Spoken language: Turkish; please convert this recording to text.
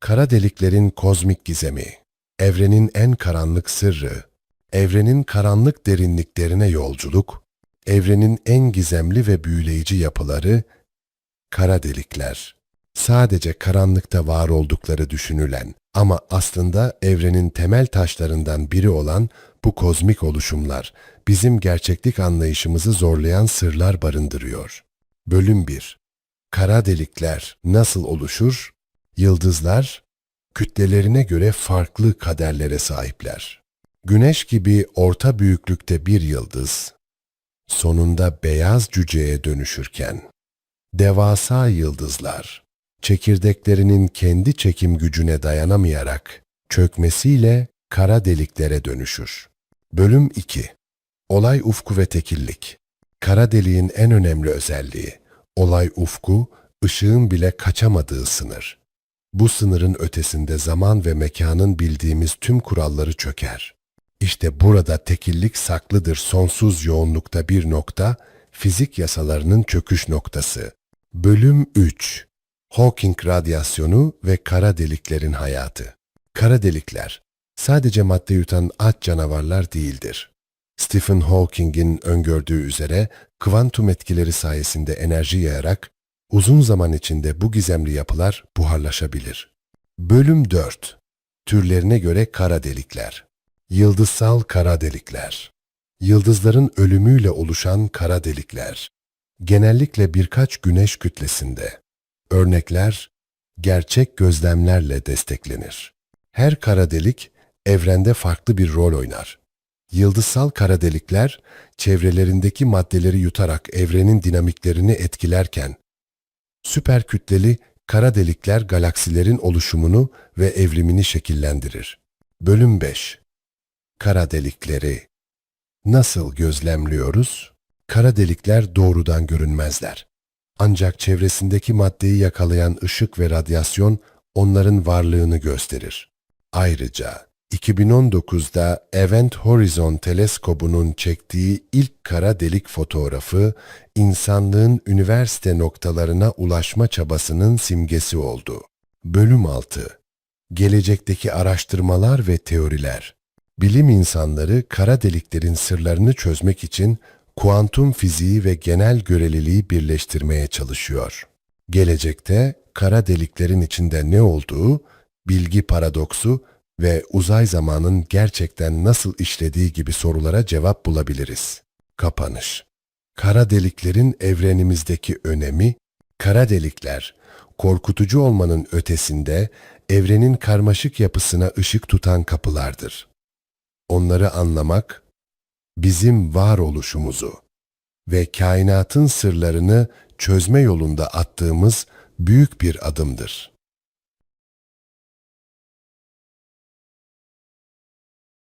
Kara deliklerin kozmik gizemi, evrenin en karanlık sırrı, evrenin karanlık derinliklerine yolculuk, evrenin en gizemli ve büyüleyici yapıları, kara delikler. Sadece karanlıkta var oldukları düşünülen ama aslında evrenin temel taşlarından biri olan bu kozmik oluşumlar bizim gerçeklik anlayışımızı zorlayan sırlar barındırıyor. Bölüm 1 Kara delikler nasıl oluşur? Yıldızlar, kütlelerine göre farklı kaderlere sahipler. Güneş gibi orta büyüklükte bir yıldız, sonunda beyaz cüceye dönüşürken, devasa yıldızlar, çekirdeklerinin kendi çekim gücüne dayanamayarak çökmesiyle kara deliklere dönüşür. Bölüm 2 Olay ufku ve tekillik Kara deliğin en önemli özelliği, olay ufku, ışığın bile kaçamadığı sınır. Bu sınırın ötesinde zaman ve mekanın bildiğimiz tüm kuralları çöker. İşte burada tekillik saklıdır sonsuz yoğunlukta bir nokta, fizik yasalarının çöküş noktası. Bölüm 3 Hawking radyasyonu ve kara deliklerin hayatı. Kara delikler sadece madde yutan aç canavarlar değildir. Stephen Hawking'in öngördüğü üzere kuantum etkileri sayesinde enerji yayarak uzun zaman içinde bu gizemli yapılar buharlaşabilir. Bölüm 4 Türlerine göre kara delikler. Yıldızsal kara delikler. Yıldızların ölümüyle oluşan kara delikler. Genellikle birkaç güneş kütlesinde. Örnekler gerçek gözlemlerle desteklenir. Her kara delik evrende farklı bir rol oynar. Yıldızsal kara delikler çevrelerindeki maddeleri yutarak evrenin dinamiklerini etkilerken süper kütleli kara delikler galaksilerin oluşumunu ve evrimini şekillendirir. Bölüm 5 Kara delikleri Nasıl gözlemliyoruz? Kara delikler doğrudan görünmezler. Ancak çevresindeki maddeyi yakalayan ışık ve radyasyon onların varlığını gösterir. Ayrıca 2019'da Event Horizon teleskobunun çektiği ilk kara delik fotoğrafı insanlığın üniversite noktalarına ulaşma çabasının simgesi oldu. Bölüm 6 Gelecekteki araştırmalar ve teoriler Bilim insanları kara deliklerin sırlarını çözmek için kuantum fiziği ve genel göreliliği birleştirmeye çalışıyor. Gelecekte kara deliklerin içinde ne olduğu, bilgi paradoksu ve uzay zamanın gerçekten nasıl işlediği gibi sorulara cevap bulabiliriz. Kapanış Kara deliklerin evrenimizdeki önemi, kara delikler, korkutucu olmanın ötesinde evrenin karmaşık yapısına ışık tutan kapılardır. Onları anlamak, bizim varoluşumuzu ve kainatın sırlarını çözme yolunda attığımız büyük bir adımdır.